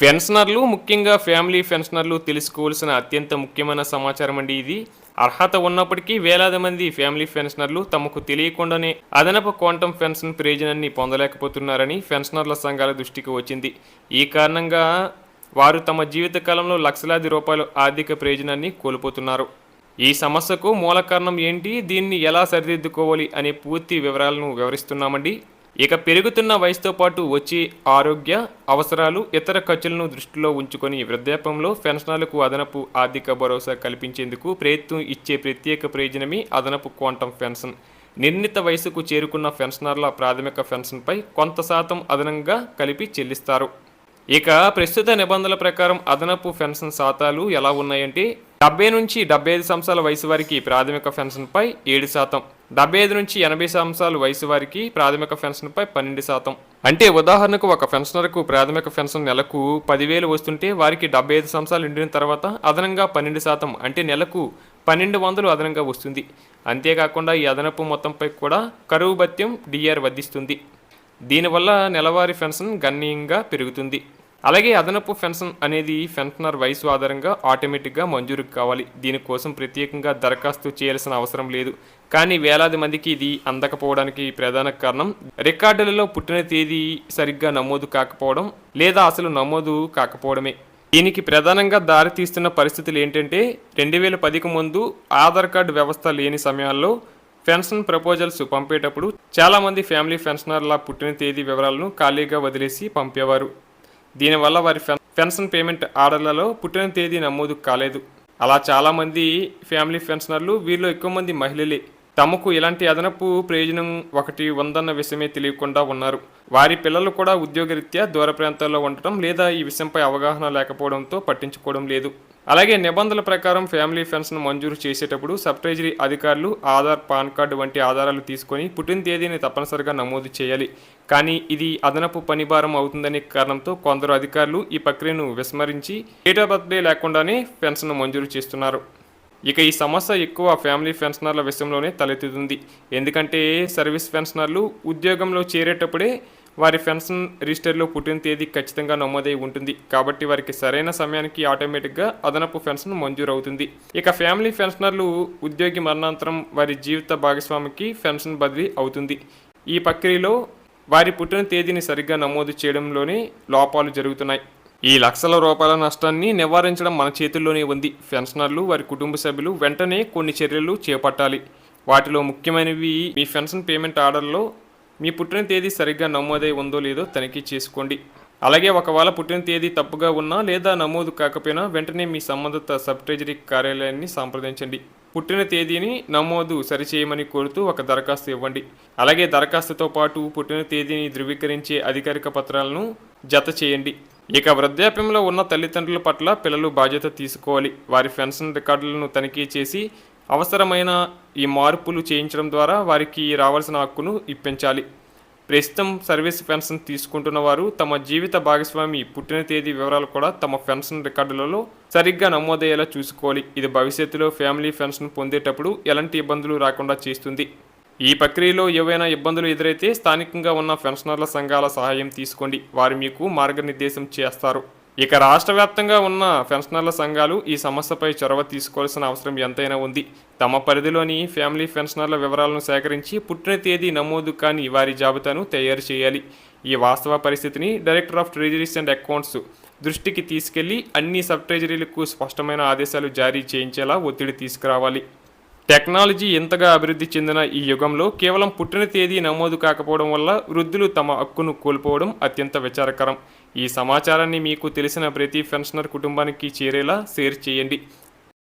పెన్షనర్లు ముఖ్యంగా ఫ్యామిలీ పెన్షనర్లు తెలుసుకోవాల్సిన అత్యంత ముఖ్యమైన సమాచారం అండి ఇది. అర్హత ఉన్నప్పటికీ వేలాది మంది ఫ్యామిలీ పెన్షనర్లు తమకు తెలియకుండానే అదనపు క్వాంటమ్ పెన్షన్ ప్రయోజనాన్ని పొందలేకపోతున్నారని పెన్షనర్ల సంఘాల దృష్టికి వచ్చింది. ఈ కారణంగా వారు తమ జీవితకాలంలో లక్షలాది రూపాయల ఆర్థిక ప్రయోజనాన్ని కోల్పోతున్నారు. ఈ సమస్యకు మూల కారణం ఏంటి? దీన్ని ఎలా సరిదిద్దుకోవాలి? అనే పూర్తి వివరాలను వివరిస్తున్నామండి. ఇక పెరుగుతున్న వయసుతో పాటు వచ్చే ఆరోగ్య అవసరాలు ఇతర ఖర్చులను దృష్టిలో ఉంచుకొని వృద్ధాప్యంలో పెన్షనర్లకు అదనపు ఆర్థిక భరోసా కల్పించేందుకు ప్రయత్నం ఇచ్చే ప్రత్యేక ప్రయోజనమే అదనపు క్వాంటం పెన్షన్. నిర్ణీత వయసుకు చేరుకున్న పెన్షనర్ల ప్రాథమిక పెన్షన్పై కొంత శాతం అదనంగా కలిపి చెల్లిస్తారు. ఇక ప్రస్తుత నిబంధనల ప్రకారం అదనపు పెన్షన్ శాతాలు ఎలా ఉన్నాయంటే డెబ్బై నుంచి డెబ్బై ఐదు సంవత్సరాల వయసు వారికి ప్రాథమిక పెన్షన్పై ఏడు శాతం డెబ్బై ఐదు నుంచి ఎనభై సంవత్సరాల వయసు వారికి ప్రాథమిక పెన్షన్పై పన్నెండు శాతం. అంటే ఉదాహరణకు ఒక పెన్షనర్కు ప్రాథమిక పెన్షన్ నెలకు పదివేలు వస్తుంటే వారికి డెబ్బై ఐదు సంవత్సరాలు నిండిన తర్వాత అదనంగా పన్నెండు శాతం అంటే నెలకు పన్నెండు వందలు అదనంగా వస్తుంది. అంతేకాకుండా ఈ అదనపు మొత్తంపై కూడా కరువు భత్యం డిఆర్ వర్ధిస్తుంది దీనివల్ల నెలవారీ పెన్షన్ గణనీయంగా పెరుగుతుంది. అలాగే అదనపు పెన్షన్ అనేది పెన్షనర్ వయసు ఆధారంగా ఆటోమేటిక్గా మంజూరు కావాలి. దీనికోసం ప్రత్యేకంగా దరఖాస్తు చేయాల్సిన అవసరం లేదు. కానీ వేలాది మందికి ఇది అందకపోవడానికి ప్రధాన కారణం రికార్డులలో పుట్టిన తేదీ సరిగ్గా నమోదు కాకపోవడం లేదా అసలు నమోదు కాకపోవడమే. దీనికి ప్రధానంగా దారితీస్తున్న పరిస్థితులు ఏంటంటే రెండు వేల పదికి ముందు ఆధార్ కార్డు వ్యవస్థ లేని సమయాల్లో పెన్షన్ ప్రపోజల్స్ పంపేటప్పుడు చాలామంది ఫ్యామిలీ పెన్షనర్ల పుట్టిన తేదీ వివరాలను ఖాళీగా వదిలేసి పంపేవారు. దీనివల్ల వారి పెన్షన్ పేమెంట్ ఆర్డర్లలో పుట్టిన తేదీ నమోదు కాలేదు. అలా చాలామంది ఫ్యామిలీ పెన్షనర్లు వీరిలో ఎక్కువ మంది మహిళలే. తమకు ఇలాంటి అదనపు ప్రయోజనం ఒకటి ఉందన్న విషయమే తెలియకుండా ఉన్నారు. వారి పిల్లలు కూడా ఉద్యోగరీత్యా దూర ప్రాంతాల్లో ఉండటం లేదా ఈ విషయంపై అవగాహన లేకపోవడంతో పట్టించుకోవడం లేదు. అలాగే నిబంధనల ప్రకారం ఫ్యామిలీ పెన్షన్ మంజూరు చేసేటప్పుడు సబ్ ట్రెజరీ అధికారులు ఆధార్ పాన్ కార్డు వంటి ఆధారాలు తీసుకొని పుట్టిన తేదీని తప్పనిసరిగా నమోదు చేయాలి. కానీ ఇది అదనపు పనిభారం అవుతుందనే కారణంతో కొందరు అధికారులు ఈ ప్రక్రియను విస్మరించి డేట్ ఆఫ్ బర్త్ డే లేకుండానే పెన్షన్ మంజూరు చేస్తున్నారు. ఇక ఈ సమస్య ఎక్కువ ఫ్యామిలీ పెన్షనర్ల విషయంలోనే తలెత్తుతుంది. ఎందుకంటే సర్వీస్ పెన్షనర్లు ఉద్యోగంలో చేరేటప్పుడే వారి పెన్షన్ రిజిస్టర్లో పుట్టిన తేదీ ఖచ్చితంగా నమోదై ఉంటుంది. కాబట్టి వారికి సరైన సమయానికి ఆటోమేటిక్గా అదనపు పెన్షన్ మంజూరు అవుతుంది ఇక ఫ్యామిలీ పెన్షనర్లు ఉద్యోగి మరణాంతరం వారి జీవిత భాగస్వామికి పెన్షన్ బదిలీ అవుతుంది. ఈ ప్రక్రియలో వారి పుట్టిన తేదీని సరిగ్గా నమోదు చేయడంలోనే లోపాలు జరుగుతున్నాయి. ఈ లక్షల రూపాయల నష్టాన్ని నివారించడం మన చేతుల్లోనే ఉంది. పెన్షనర్లు వారి కుటుంబ సభ్యులు వెంటనే కొన్ని చర్యలు చేపట్టాలి. వాటిలో ముఖ్యమైనవి మీ పెన్షన్ పేమెంట్ ఆర్డర్లో మీ పుట్టిన తేదీ సరిగ్గా నమోదై ఉందో లేదో తనిఖీ చేసుకోండి. అలాగే ఒకవేళ పుట్టిన తేదీ తప్పుగా ఉన్నా లేదా నమోదు కాకపోయినా వెంటనే మీ సంబంధిత సబ్ ట్రెజరీ కార్యాలయాన్ని సంప్రదించండి. పుట్టిన తేదీని నమోదు సరిచేయమని కోరుతూ ఒక దరఖాస్తు ఇవ్వండి. అలాగే దరఖాస్తుతో పాటు పుట్టిన తేదీని ధృవీకరించే అధికారిక పత్రాలను జత చేయండి. ఇక వృద్ధాప్యంలో ఉన్న తల్లిదండ్రుల పట్ల పిల్లలు బాధ్యత తీసుకోవాలి. వారి పెన్షన్ రికార్డులను తనిఖీ చేసి అవసరమైన ఈ మార్పులు చేయించడం ద్వారా వారికి రావాల్సిన హక్కును ఇప్పించాలి. ప్రస్తుతం సర్వీస్ పెన్షన్ తీసుకుంటున్న వారు తమ జీవిత భాగస్వామి పుట్టిన తేదీ వివరాలు కూడా తమ పెన్షన్ రికార్డులలో సరిగ్గా నమోదయ్యేలా చూసుకోవాలి. ఇది భవిష్యత్తులో ఫ్యామిలీ పెన్షన్ పొందేటప్పుడు ఎలాంటి ఇబ్బందులు రాకుండా చేస్తుంది. ఈ ప్రక్రియలో ఏవైనా ఇబ్బందులు ఎదురైతే స్థానికంగా ఉన్న పెన్షనర్ల సంఘాల సహాయం తీసుకోండి. వారు మీకు మార్గనిర్దేశం చేస్తారు. ఇక రాష్ట్ర వ్యాప్తంగా ఉన్న పెన్షనర్ల సంఘాలు ఈ సమస్యపై చొరవ తీసుకోవాల్సిన అవసరం ఎంతైనా ఉంది. తమ పరిధిలోని ఫ్యామిలీ పెన్షనర్ల వివరాలను సేకరించి పుట్టిన తేదీ నమోదు కాని వారి జాబితాను తయారు చేయాలి. ఈ వాస్తవ పరిస్థితిని director of treasuries and accounts దృష్టికి తీసుకెళ్ళి అన్ని సబ్ ట్రెజరీలకు స్పష్టమైన ఆదేశాలు జారీ చేయించేలా ఒత్తిడి తీసుకురావాలి. టెక్నాలజీ ఎంతగా అభివృద్ధి చెందిన ఈ యుగంలో కేవలం పుట్టిన తేదీ నమోదు కాకపోవడం వల్ల వృద్ధులు తమ హక్కును కోల్పోవడం అత్యంత విచారకరం. ఈ సమాచారాన్ని మీకు తెలిసిన ప్రతి పెన్షనర్ కుటుంబానికి చేరేలా షేర్ చేయండి.